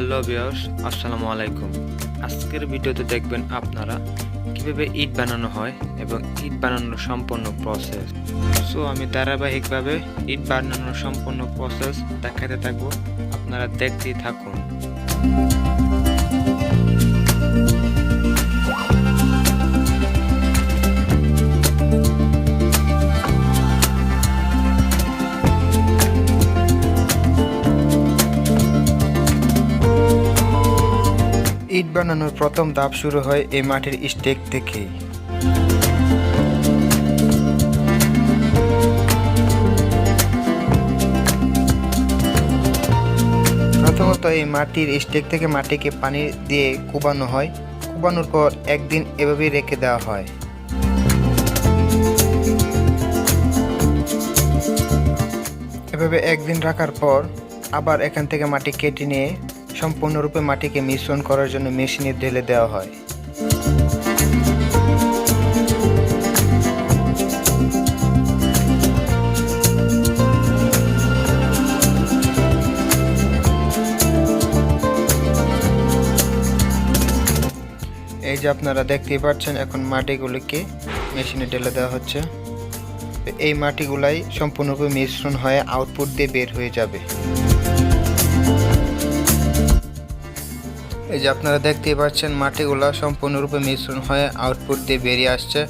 Hello বিয়স আসসালামু আলাইকুম। আজকের ভিডিওতে দেখবেন আপনারা কীভাবে ইট বানানো হয় এবং ইট বানানোর সম্পূর্ণ প্রসেস সো আমি ধারাবাহিকভাবে ইট বানানোর সম্পূর্ণ প্রসেস দেখাতে থাকব। আপনারা দেখতেই থাকুন। বানানোর প্রথম ধাপ শুরু হয় এই মাটির স্টেক থেকেই। প্রথমত এই মাটির স্টেক থেকে মাটিকে পানি দিয়ে কুবানো হয়। কুবানোর পর একদিন এভাবেই রেখে দেওয়া হয়। এভাবে একদিন রাখার পর আবার এখান থেকে মাটি কেটে নিয়ে সম্পূর্ণরূপে মাটিকে মিশ্রণ করার জন্য মেশিনে ঢেলে দেওয়া হয়। এই যে আপনারা দেখতেই পাচ্ছেন, এখন মাটিগুলিকে মেশিনে ঢেলে দেওয়া হচ্ছে। এই মাটিগুলাই সম্পূর্ণরূপে মিশ্রণ হয়ে আউটপুট দিয়ে বের হয়ে যাবে। এই যে আপনারা দেখতেই পাচ্ছেন, মাটিগুলা সম্পূর্ণরূপে মিশ্রণ হয়ে আউটপুট দিয়ে বেরিয়ে আসছে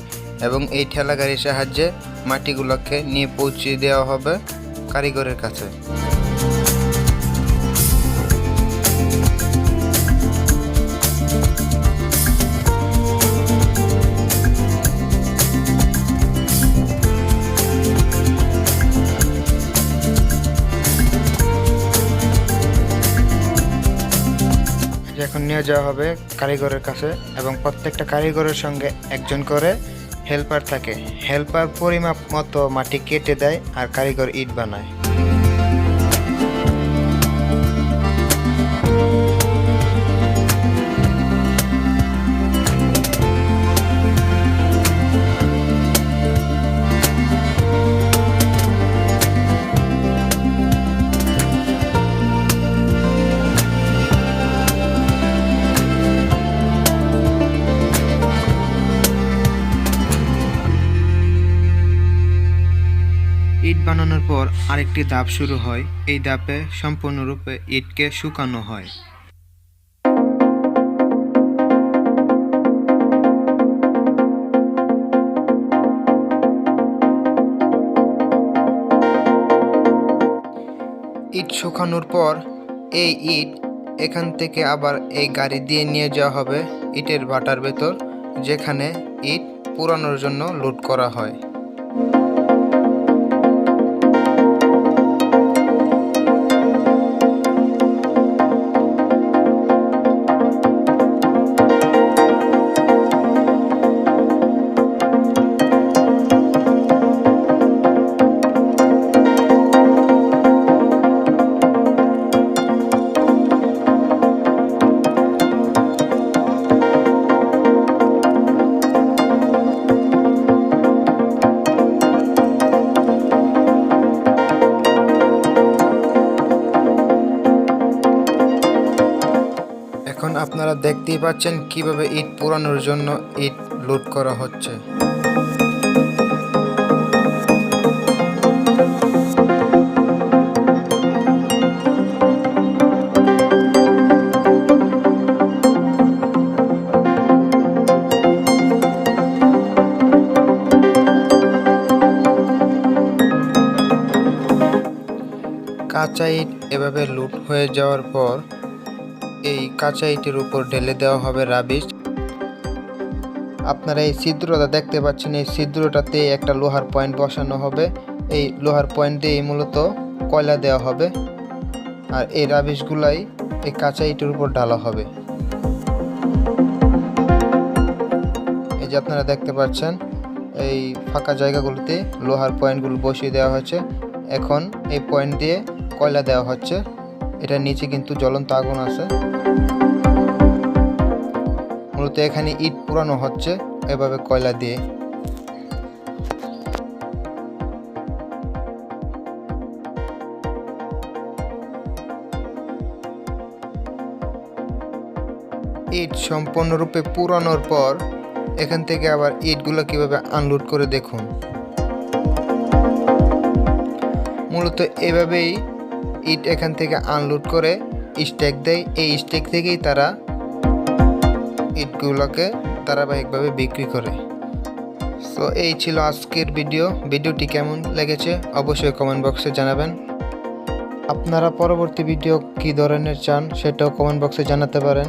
এবং এই ঠেলা গাড়ির সাহায্যে মাটিগুলোকে নিয়ে পৌঁছে দেওয়া হবে কারিগরের কাছে। নিয়ে যাওয়া হবে কারিগরের কাছে এবং প্রত্যেকটা কারিগরের সঙ্গে একজন করে হেল্পার থাকে। হেল্পার পরিমাপ মতো মাটি কেটে দেয় আর কারিগর ইট বানায়। ইট বানানোর পর আরেকটি ধাপ শুরু হয়। এই ধাপে সম্পূর্ণরূপে ইটকে শুকানো হয়। ইট শুকানোর পর এই ইট এখান থেকে আবার এই গাড়ি দিয়ে নিয়ে যাওয়া হবে ইটের ভাটার ভেতর, যেখানে ইট পুরানোর জন্য লোড করা হয়। এখন আপনারা দেখতেই পাচ্ছেন কীভাবে ইট পোড়ানোর জন্য ইট লোড করা হচ্ছে। কাঁচা ইট এভাবে লুট হয়ে যাওয়ার পর এই কাঁচা ইটের উপর ঢেলে দেওয়া হবে রাবিশ। আপনারা এই ছিদ্রটা দেখতে পাচ্ছেন, এই ছিদ্রটাতে একটা লোহার পয়েন্ট বসানো হবে। এই লোহার পয়েন্ট দিয়ে মূলত কয়লা দেওয়া হবে। আর এই রাবিশগুলাই এই কাঁচা ইটের উপর ঢালা হবে। এই যে আপনারা দেখতে পাচ্ছেন, এই ফাঁকা জায়গাগুলোতে লোহার পয়েন্টগুলো বসিয়ে দেওয়া হয়েছে। এখন এই পয়েন্ট দিয়ে কয়লা দেওয়া হচ্ছে। এটা নিচে কিন্তু জ্বলন্ত আগুন আছে। মূলত এখানে ইট পুরানো হচ্ছে এভাবে কয়লা দিয়ে। ইট সম্পূর্ণরূপে পুরানোর পর এখান থেকে আবার ইটগুলো কীভাবে আনলোড করে দেখুন। মূলত এভাবেই ইট এখান থেকে আনলোড করে স্টেক দেয়। এই স্টেক থেকেই তারা ইটগুলোকে ধারাবাহিকভাবে বিক্রি করে। সো এই ছিল আজকের ভিডিও। ভিডিওটি কেমন লেগেছে অবশ্যই কমেন্ট বক্সে জানাবেন। আপনারা পরবর্তী ভিডিও কী ধরনের চান সেটাও কমেন্ট বক্সে জানাতে পারেন।